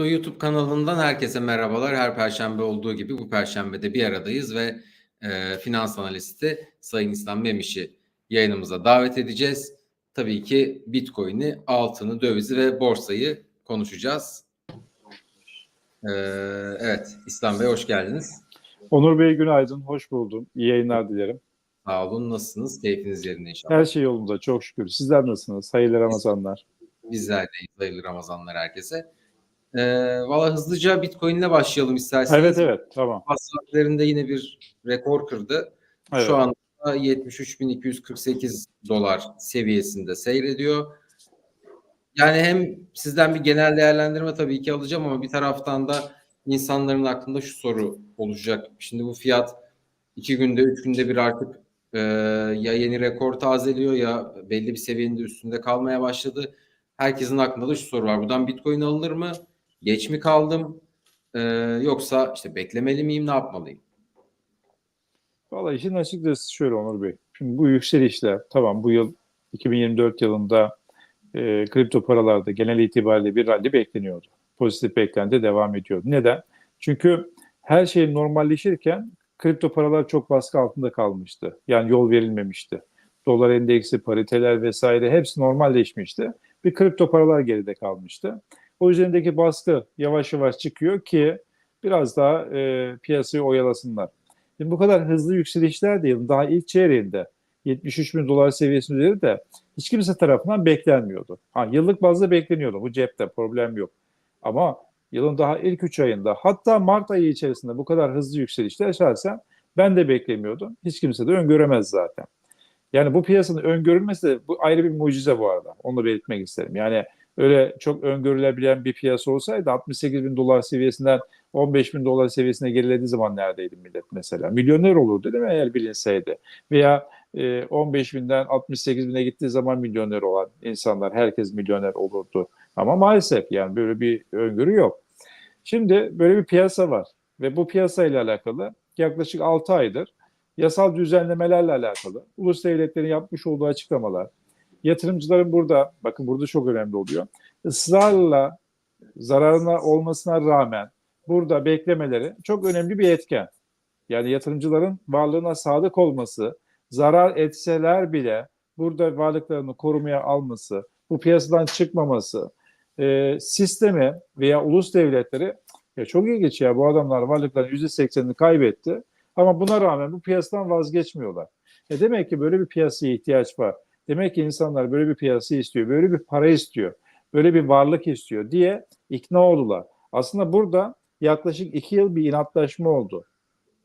Bitlo YouTube kanalından herkese merhabalar. Her perşembe olduğu gibi bu perşembe de bir aradayız ve e, finans analisti Sayın İslam Memiş'i yayınımıza davet edeceğiz. Tabii ki Bitcoin'i, altını, dövizi ve borsayı konuşacağız. E, evet, İslam Bey hoş geldiniz. Onur Bey günaydın, hoş buldum. İyi yayınlar dilerim. Sağ olun, nasılsınız? Keyfiniz yerinde inşallah. Her şey yolunda, çok şükür. Sizler nasılsınız? Hayırlı Ramazanlar. Bizler de hayırlı Ramazanlar herkese. E, Valla hızlıca Bitcoin'le başlayalım isterseniz. Evet evet, tamam. saatlerinde yine bir rekor kırdı. Evet. Şu anda 73.248 dolar seviyesinde seyrediyor. Yani hem sizden bir genel değerlendirme tabii ki alacağım ama bir taraftan da insanların aklında şu soru olacak. Şimdi bu fiyat iki günde, üç günde bir artık e, ya yeni rekor tazeliyor ya belli bir seviyenin de üstünde kalmaya başladı. Herkesin aklında da şu soru var. Buradan Bitcoin alınır mı? Geç mi kaldım? E, yoksa işte beklemeli miyim? Ne yapmalıyım? Vallahi işin açıkçası şöyle Onur Bey. Şimdi bu yükselişler, tamam bu yıl 2024 yılında e, kripto paralarda genel itibariyle bir rally bekleniyordu. Pozitif beklenti devam ediyordu. Neden? Çünkü her şey normalleşirken kripto paralar çok baskı altında kalmıştı. Yani yol verilmemişti. Dolar endeksi, pariteler vesaire hepsi normalleşmişti. Bir kripto paralar geride kalmıştı. O üzerindeki baskı yavaş yavaş çıkıyor ki biraz daha e, piyasayı oyalasınlar. Şimdi bu kadar hızlı yükselişler de yılın daha ilk çeyreğinde 73 bin dolar seviyesinin üzerinde hiç kimse tarafından beklenmiyordu. Ha, yıllık bazda bekleniyordu. Bu cepte problem yok. Ama yılın daha ilk 3 ayında hatta Mart ayı içerisinde bu kadar hızlı yükselişler şahsen ben de beklemiyordum. Hiç kimse de öngöremez zaten. Yani bu piyasanın öngörülmesi de bu ayrı bir mucize bu arada. Onu belirtmek isterim. Yani öyle çok öngörülebilen bir piyasa olsaydı 68 bin dolar seviyesinden 15 bin dolar seviyesine gerilediği zaman neredeydi millet mesela? Milyoner olurdu değil mi eğer bilinseydi? Veya e, 15 binden 68 bine gittiği zaman milyoner olan insanlar, herkes milyoner olurdu. Ama maalesef yani böyle bir öngörü yok. Şimdi böyle bir piyasa var ve bu piyasayla alakalı yaklaşık 6 aydır yasal düzenlemelerle alakalı ulus devletlerin yapmış olduğu açıklamalar, yatırımcıların burada, bakın burada çok önemli oluyor, ısrarla zararına olmasına rağmen burada beklemeleri çok önemli bir etken. Yani yatırımcıların varlığına sadık olması, zarar etseler bile burada varlıklarını korumaya alması, bu piyasadan çıkmaması, e, sistemi veya ulus devletleri ya çok ilginç ya bu adamlar varlıkların %80'ini kaybetti ama buna rağmen bu piyasadan vazgeçmiyorlar. E demek ki böyle bir piyasaya ihtiyaç var. Demek ki insanlar böyle bir piyasa istiyor, böyle bir para istiyor, böyle bir varlık istiyor diye ikna oldular. Aslında burada yaklaşık iki yıl bir inatlaşma oldu.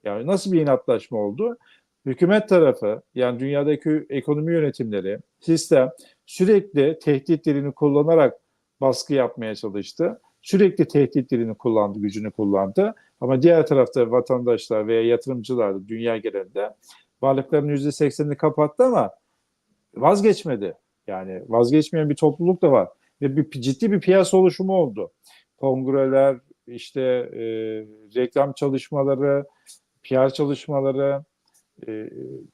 Yani nasıl bir inatlaşma oldu? Hükümet tarafı yani dünyadaki ekonomi yönetimleri, sistem sürekli tehdit dilini kullanarak baskı yapmaya çalıştı. Sürekli tehdit dilini kullandı, gücünü kullandı. Ama diğer tarafta vatandaşlar veya yatırımcılar da dünya genelinde varlıklarının %80'ini kapattı ama vazgeçmedi. Yani vazgeçmeyen bir topluluk da var. Ve bir ciddi bir piyasa oluşumu oldu. Kongreler, işte e, reklam çalışmaları, PR çalışmaları, e,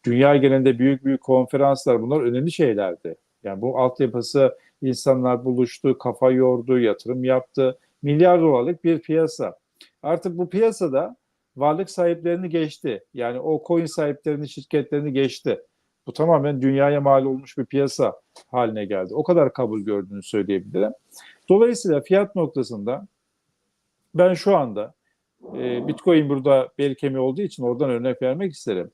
dünya genelinde büyük büyük konferanslar bunlar önemli şeylerdi. Yani bu altyapısı insanlar buluştu, kafa yordu, yatırım yaptı. Milyar dolarlık bir piyasa. Artık bu piyasada varlık sahiplerini geçti. Yani o coin sahiplerini, şirketlerini geçti. Bu tamamen dünyaya mal olmuş bir piyasa haline geldi. O kadar kabul gördüğünü söyleyebilirim. Dolayısıyla fiyat noktasında ben şu anda e, Bitcoin burada bel kemiği olduğu için oradan örnek vermek isterim.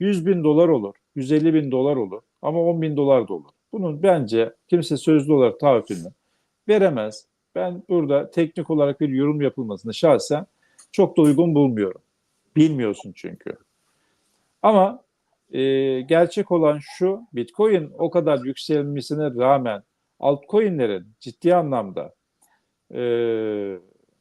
100 bin dolar olur, 150 bin dolar olur ama 10 bin dolar da olur. Bunun bence kimse sözlü olarak taahhütünü veremez. Ben burada teknik olarak bir yorum yapılmasını şahsen çok da uygun bulmuyorum. Bilmiyorsun çünkü. Ama e, gerçek olan şu, Bitcoin o kadar yükselmesine rağmen altcoin'lerin ciddi anlamda e,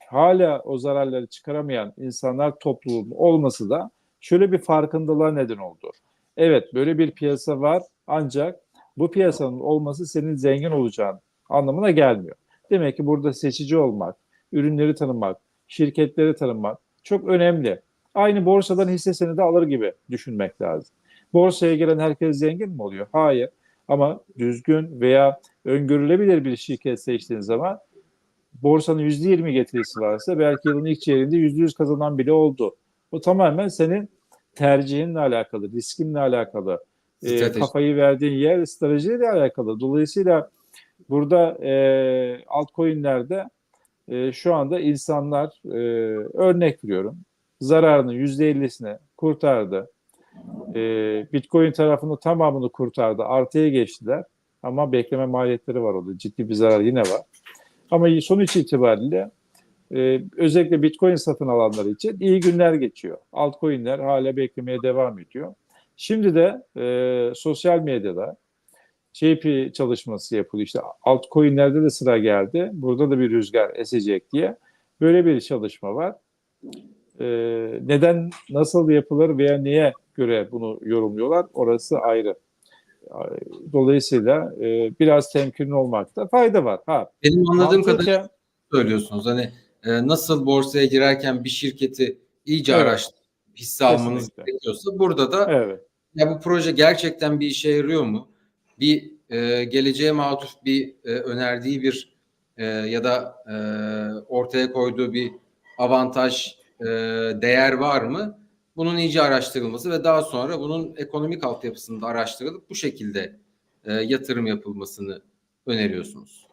hala o zararları çıkaramayan insanlar topluluğunun olması da şöyle bir farkındalığa neden oldu. Evet böyle bir piyasa var ancak bu piyasanın olması senin zengin olacağın anlamına gelmiyor. Demek ki burada seçici olmak, ürünleri tanımak, şirketleri tanımak çok önemli. Aynı borsadan hisse senedi alır gibi düşünmek lazım. Borsaya gelen herkes zengin mi oluyor? Hayır. Ama düzgün veya öngörülebilir bir şirket seçtiğin zaman borsanın %20 getirisi varsa belki yılın ilk çeyreğinde %100 kazanan bile oldu. O tamamen senin tercihinle alakalı, riskinle alakalı, e, Strateji. kafayı verdiğin yer stratejiyle alakalı. Dolayısıyla burada e, altcoin'lerde e, şu anda insanlar e, örnek veriyorum zararının %50'sini kurtardı. E, Bitcoin tarafını tamamını kurtardı. Artıya geçtiler. Ama bekleme maliyetleri var orada. Ciddi bir zarar yine var. Ama sonuç itibariyle e, özellikle Bitcoin satın alanlar için iyi günler geçiyor. Altcoin'ler hala beklemeye devam ediyor. Şimdi de e, sosyal medyada JP çalışması yapılıyor. İşte altcoin'lerde de sıra geldi. Burada da bir rüzgar esecek diye. Böyle bir çalışma var. E, neden, nasıl yapılır veya niye göre bunu yorumluyorlar orası ayrı. Dolayısıyla e, biraz temkinli olmakta fayda var. Ha, Benim anladığım kadarıyla söylüyorsunuz. Hani e, nasıl borsaya girerken bir şirketi iyice Evet. araştırıp hisse almanız gerekiyorsa burada da evet. ya bu proje gerçekten bir işe yarıyor mu? Bir e, geleceğe matuf bir e, önerdiği bir e, ya da e, ortaya koyduğu bir avantaj, e, değer var mı? Bunun iyice araştırılması ve daha sonra bunun ekonomik altyapısını da araştırılıp bu şekilde e, yatırım yapılmasını öneriyorsunuz.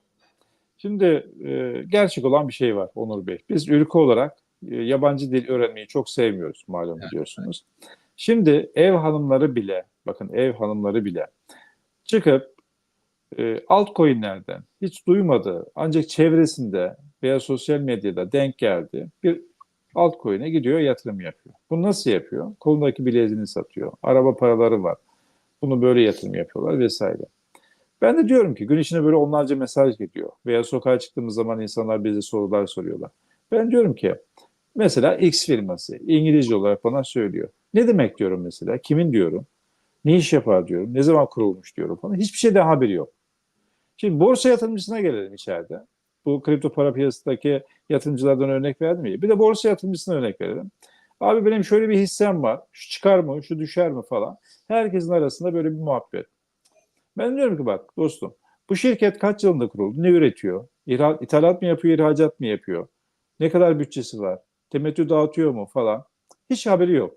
Şimdi e, gerçek olan bir şey var Onur Bey. Biz ülke olarak e, yabancı dil öğrenmeyi çok sevmiyoruz malum Evet, biliyorsunuz. Şimdi ev hanımları bile, bakın ev hanımları bile çıkıp e, altcoin'lerden hiç duymadığı ancak çevresinde veya sosyal medyada denk geldi bir altcoin'e gidiyor yatırım yapıyor. Bunu nasıl yapıyor? Kolundaki bileziğini satıyor. Araba paraları var. Bunu böyle yatırım yapıyorlar vesaire. Ben de diyorum ki gün içine böyle onlarca mesaj geliyor. Veya sokağa çıktığımız zaman insanlar bize sorular soruyorlar. Ben diyorum ki mesela X firması İngilizce olarak bana söylüyor. Ne demek diyorum mesela? Kimin diyorum? Ne iş yapar diyorum. Ne zaman kurulmuş diyorum falan. Hiçbir şeyden haberi yok. Şimdi borsa yatırımcısına gelelim içeride. Bu kripto para piyasasındaki yatırımcılardan örnek verdim ya. Bir de borsa yatırımcısına örnek verelim. Abi benim şöyle bir hissem var. Şu çıkar mı? Şu düşer mi falan. Herkesin arasında böyle bir muhabbet. Ben diyorum ki bak dostum bu şirket kaç yılında kuruldu? Ne üretiyor? İhra- İthalat mı yapıyor, ihracat mı yapıyor? Ne kadar bütçesi var? Temettü dağıtıyor mu falan? Hiç haberi yok.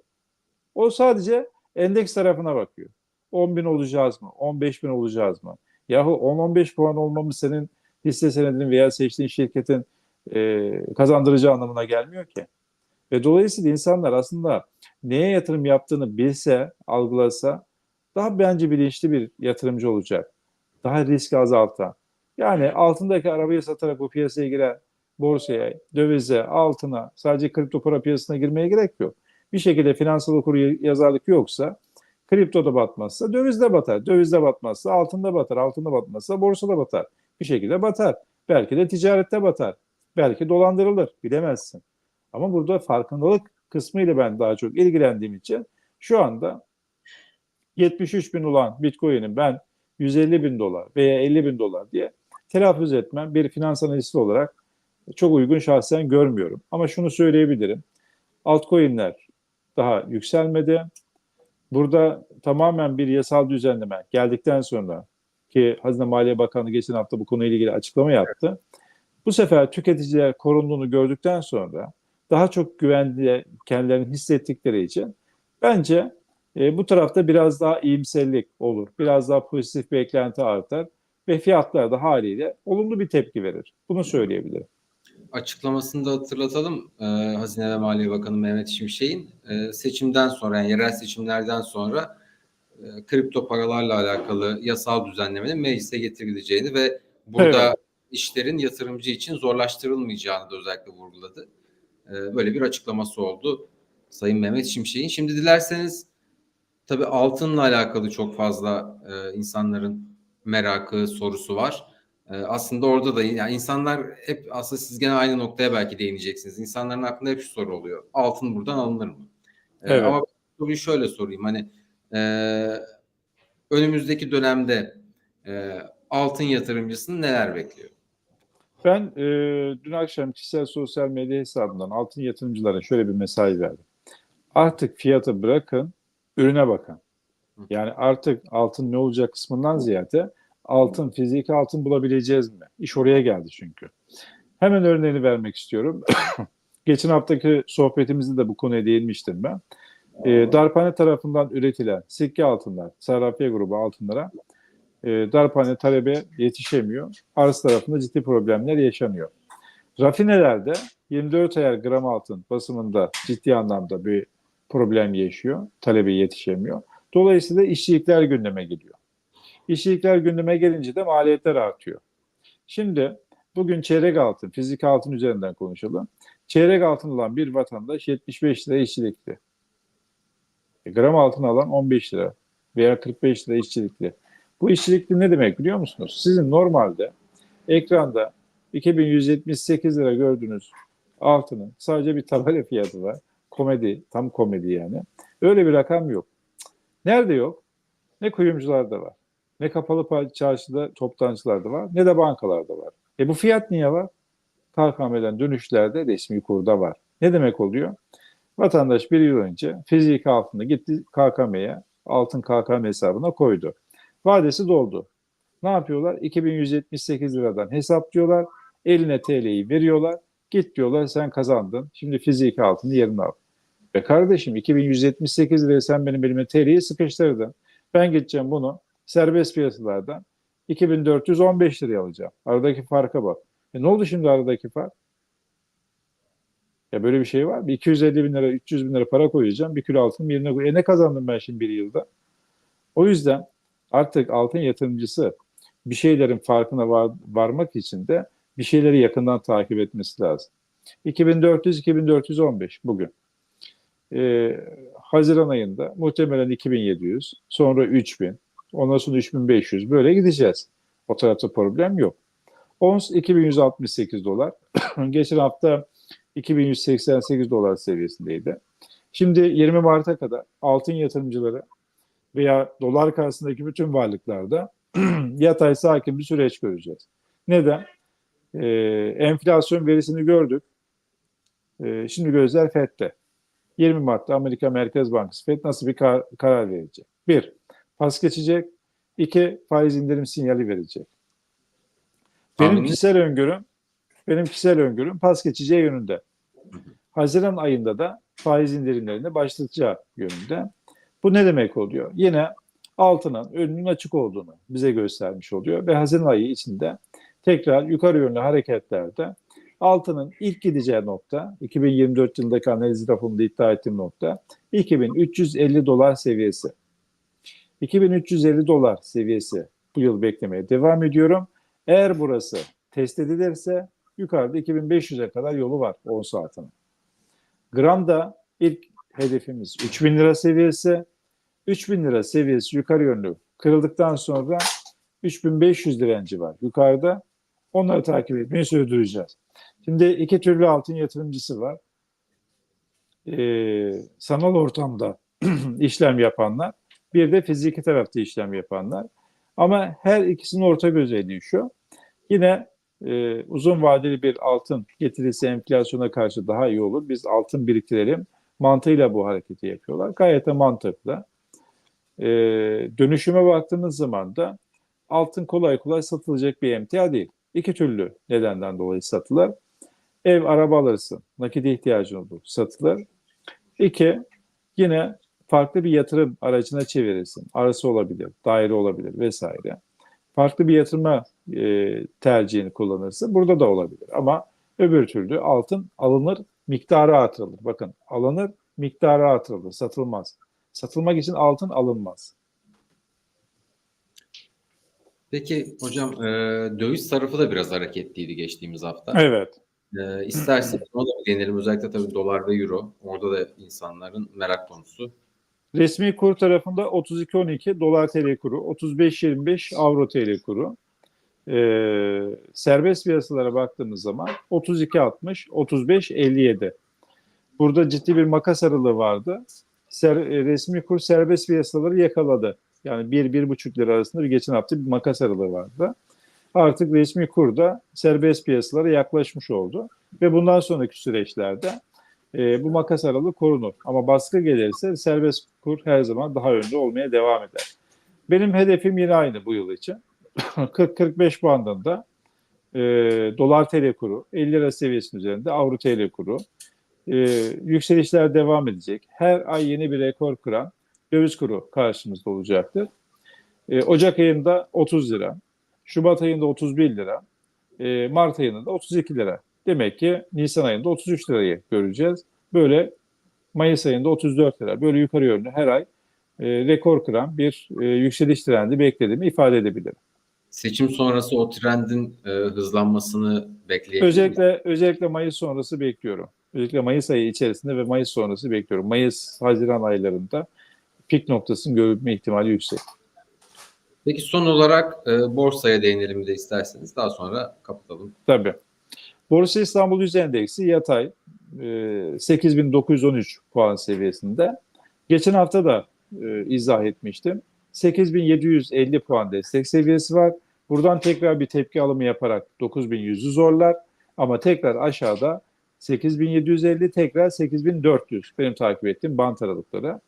O sadece endeks tarafına bakıyor. 10 bin olacağız mı? 15 bin olacağız mı? Yahu 10-15 puan olmamız senin hisse senedinin veya seçtiğin şirketin e, kazandıracağı anlamına gelmiyor ki. Ve dolayısıyla insanlar aslında neye yatırım yaptığını bilse, algılasa daha bence bilinçli bir yatırımcı olacak. Daha riski azaltan. Yani altındaki arabayı satarak bu piyasaya giren borsaya, dövize, altına, sadece kripto para piyasasına girmeye gerek yok. Bir şekilde finansal okur yazarlık yoksa, kriptoda batmazsa dövizde batar. Dövizde batmazsa altında batar. Altında batmazsa borsada batar. Bir şekilde batar. Belki de ticarette batar. Belki dolandırılır. Bilemezsin. Ama burada farkındalık kısmıyla ben daha çok ilgilendiğim için şu anda 73 bin olan Bitcoin'in ben 150 bin dolar veya 50 bin dolar diye telaffuz etmem bir finans analisti olarak çok uygun şahsen görmüyorum. Ama şunu söyleyebilirim. Altcoin'ler daha yükselmedi. Burada tamamen bir yasal düzenleme geldikten sonra ki Hazine Maliye Bakanı geçen hafta bu konuyla ilgili açıklama yaptı. Bu sefer tüketiciler korunduğunu gördükten sonra daha çok güvenli kendilerini hissettikleri için bence e, bu tarafta biraz daha iyimserlik olur. Biraz daha pozitif beklenti artar ve fiyatlar da haliyle olumlu bir tepki verir. Bunu söyleyebilirim. Açıklamasını da hatırlatalım. Ee, Hazine ve Maliye Bakanı Mehmet Şimşek'in e, seçimden sonra yani yerel seçimlerden sonra e, kripto paralarla alakalı yasal düzenlemenin meclise getirileceğini ve burada Evet. işlerin yatırımcı için zorlaştırılmayacağını da özellikle vurguladı. E, böyle bir açıklaması oldu Sayın Mehmet Şimşek'in. Şimdi dilerseniz tabii altınla alakalı çok fazla e, insanların merakı, sorusu var. Aslında orada da yani insanlar hep aslında siz gene aynı noktaya belki değineceksiniz. İnsanların aklında hep şu soru oluyor. Altın buradan alınır mı? Evet. Ama soruyu şöyle sorayım. Hani e, önümüzdeki dönemde e, altın yatırımcısını neler bekliyor? Ben e, dün akşam kişisel sosyal medya hesabından altın yatırımcılara şöyle bir mesaj verdim. Artık fiyatı bırakın, ürüne bakın. Yani artık altın ne olacak kısmından ziyade altın, fiziki altın bulabileceğiz mi? İş oraya geldi çünkü. Hemen örneğini vermek istiyorum. Geçen haftaki sohbetimizde de bu konuya değinmiştim ben. E, Darphane tarafından üretilen sikke altınlar, Sarrafiye grubu altınlara e, Darphane talebe yetişemiyor. Arz tarafında ciddi problemler yaşanıyor. Rafinelerde 24 ayar gram altın basımında ciddi anlamda bir problem yaşıyor. Talebe yetişemiyor. Dolayısıyla işçilikler gündeme geliyor. İşçilikler gündeme gelince de maliyetler artıyor. Şimdi bugün çeyrek altın, fizik altın üzerinden konuşalım. Çeyrek altın alan bir vatandaş 75 lira işçilikli. E, gram altın alan 15 lira veya 45 lira işçilikli. Bu işçilikli ne demek biliyor musunuz? Sizin normalde ekranda 2178 lira gördüğünüz altının sadece bir tabela fiyatı var. Komedi, tam komedi yani. Öyle bir rakam yok. Nerede yok? Ne kuyumcularda var. Ne kapalı pa- çarşıda toptancılarda var. Ne de bankalarda var. E bu fiyat niye var? KKM'den dönüşlerde resmi kurda var. Ne demek oluyor? Vatandaş bir yıl önce fiziki altında gitti KKM'ye altın KKM hesabına koydu. Vadesi doldu. Ne yapıyorlar? 2178 liradan hesaplıyorlar. Eline TL'yi veriyorlar. Git diyorlar sen kazandın. Şimdi fiziki altını yerine al. Ve kardeşim 2178 liraya sen benim elime TL'yi sıkıştırdın. Ben gideceğim bunu serbest piyasalardan 2415 liraya alacağım. Aradaki farka bak. E ne oldu şimdi aradaki fark? Ya böyle bir şey var mı? 250 bin lira, 300 bin lira para koyacağım. Bir kilo altın yerine koy. E ne kazandım ben şimdi bir yılda? O yüzden artık altın yatırımcısı bir şeylerin farkına var, varmak için de bir şeyleri yakından takip etmesi lazım. 2400-2415 bugün. Ee, Haziran ayında muhtemelen 2700, sonra 3000, ondan sonra 3500 böyle gideceğiz. O tarafta problem yok. Ons 2168 dolar. Geçen hafta 2188 dolar seviyesindeydi. Şimdi 20 Mart'a kadar altın yatırımcıları veya dolar karşısındaki bütün varlıklarda yatay sakin bir süreç göreceğiz. Neden? Ee, enflasyon verisini gördük. Ee, şimdi gözler FED'de. 20 Mart'ta Amerika Merkez Bankası FED nasıl bir kar- karar verecek? Bir, pas geçecek. İki, faiz indirim sinyali verecek. Benim Tahmin- kişisel öngörüm, benim kişisel öngörüm pas geçeceği yönünde. Haziran ayında da faiz indirimlerini başlatacağı yönünde. Bu ne demek oluyor? Yine altının önünün açık olduğunu bize göstermiş oluyor ve Haziran ayı içinde tekrar yukarı yönlü hareketlerde altının ilk gideceği nokta 2024 yılındaki analiz raporunda iddia ettiğim nokta 2350 dolar seviyesi. 2350 dolar seviyesi bu yıl beklemeye devam ediyorum. Eğer burası test edilirse yukarıda 2500'e kadar yolu var 10 saatinin. Gramda ilk hedefimiz 3000 lira seviyesi. 3000 lira seviyesi yukarı yönlü kırıldıktan sonra 3500 direnci var yukarıda. Onları takip etmeyi sürdüreceğiz. Şimdi iki türlü altın yatırımcısı var. Ee, sanal ortamda işlem yapanlar, bir de fiziki tarafta işlem yapanlar. Ama her ikisinin ortak özelliği şu. Yine e, uzun vadeli bir altın getirirse enflasyona karşı daha iyi olur. Biz altın biriktirelim mantığıyla bu hareketi yapıyorlar. Gayet de mantıklı. E, dönüşüme baktığımız zaman da altın kolay kolay satılacak bir emtia değil. İki türlü nedenden dolayı satılır. Ev, araba alırsın, nakide ihtiyacın olur, satılır. İki, yine farklı bir yatırım aracına çevirirsin. Arası olabilir, daire olabilir vesaire. Farklı bir yatırıma e, tercihini kullanırsın. Burada da olabilir. Ama öbür türlü altın alınır, miktarı artırılır. Bakın alınır, miktarı artırılır, satılmaz. Satılmak için altın alınmaz. Peki hocam e, döviz tarafı da biraz hareketliydi geçtiğimiz hafta. Evet. E, isterseniz ona da değinelim. Özellikle tabii dolar ve euro. Orada da insanların merak konusu. Resmi kur tarafında 32.12 dolar TL kuru, 35.25 avro TL kuru. Ee, serbest piyasalara baktığımız zaman 32.60, 35.57. Burada ciddi bir makas aralığı vardı. Ser, e, resmi kur serbest piyasaları yakaladı. Yani 1-1,5 lira arasında bir geçen hafta bir makas aralığı vardı. Artık resmi kur da serbest piyasalara yaklaşmış oldu. Ve bundan sonraki süreçlerde e, bu makas aralığı korunur. Ama baskı gelirse serbest kur her zaman daha önde olmaya devam eder. Benim hedefim yine aynı bu yıl için. 40-45 bandında e, dolar TL kuru 50 lira seviyesinin üzerinde avro TL kuru e, yükselişler devam edecek. Her ay yeni bir rekor kıran döviz kuru karşımızda olacaktır. E, Ocak ayında 30 lira, Şubat ayında 31 lira, e, Mart ayında da 32 lira. Demek ki Nisan ayında 33 lirayı göreceğiz. Böyle Mayıs ayında 34 lira. Böyle yukarı yönlü her ay e, rekor kıran bir e, yükseliş trendi beklediğimi ifade edebilirim. Seçim sonrası o trendin e, hızlanmasını bekleyebilir miyiz? Özellikle özellikle Mayıs sonrası bekliyorum. Özellikle Mayıs ayı içerisinde ve Mayıs sonrası bekliyorum. Mayıs, Haziran aylarında pik noktasının görülme ihtimali yüksek. Peki son olarak e, borsaya değinelim de isterseniz. Daha sonra kapatalım. Tabii. Borsa İstanbul Yüz Endeksi yatay e, 8913 puan seviyesinde. Geçen hafta da e, izah etmiştim. 8750 puan destek seviyesi var. Buradan tekrar bir tepki alımı yaparak 9100'ü zorlar. Ama tekrar aşağıda 8750 tekrar 8400 benim takip ettiğim bant aralıkları.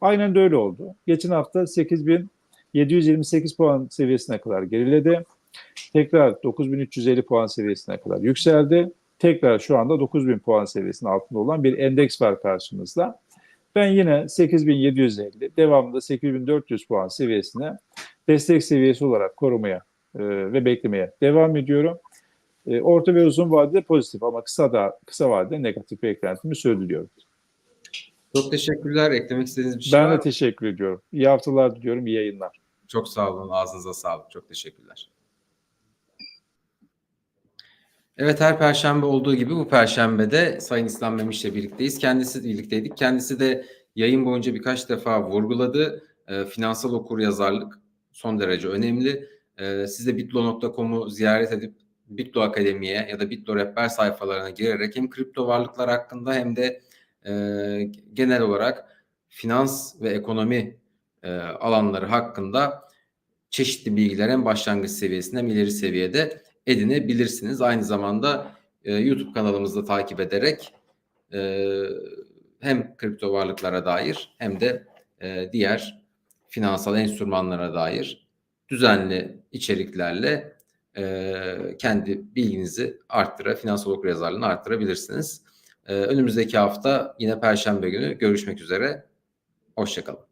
Aynen de öyle oldu. Geçen hafta 8728 puan seviyesine kadar geriledi. Tekrar 9350 puan seviyesine kadar yükseldi. Tekrar şu anda 9000 puan seviyesinin altında olan bir endeks var karşımızda. Ben yine 8750, devamında 8400 puan seviyesine destek seviyesi olarak korumaya e, ve beklemeye devam ediyorum. E, orta ve uzun vadede pozitif ama kısa da kısa vadede negatif beklentimi söylüyorum. Çok teşekkürler. Eklemek istediğiniz bir şey Ben var de mı? teşekkür ediyorum. İyi haftalar diliyorum, iyi yayınlar. Çok sağ olun. Ağzınıza sağlık. Çok teşekkürler. Evet her perşembe olduğu gibi bu perşembe de Sayın İslam Memiş'le birlikteyiz. Kendisi birlikteydik. Kendisi de yayın boyunca birkaç defa vurguladı. E, finansal okuryazarlık son derece önemli. E, siz de bitlo.com'u ziyaret edip Bitlo Akademi'ye ya da Bitlo Rehber sayfalarına girerek hem kripto varlıklar hakkında hem de e, genel olarak finans ve ekonomi e, alanları hakkında çeşitli bilgiler hem başlangıç seviyesinde hem ileri seviyede edinebilirsiniz. Aynı zamanda e, YouTube kanalımızda takip ederek e, hem kripto varlıklara dair hem de e, diğer finansal enstrümanlara dair düzenli içeriklerle e, kendi bilginizi arttıra, finansal okuryazarlığını arttırabilirsiniz. E, önümüzdeki hafta yine Perşembe günü görüşmek üzere. Hoşçakalın.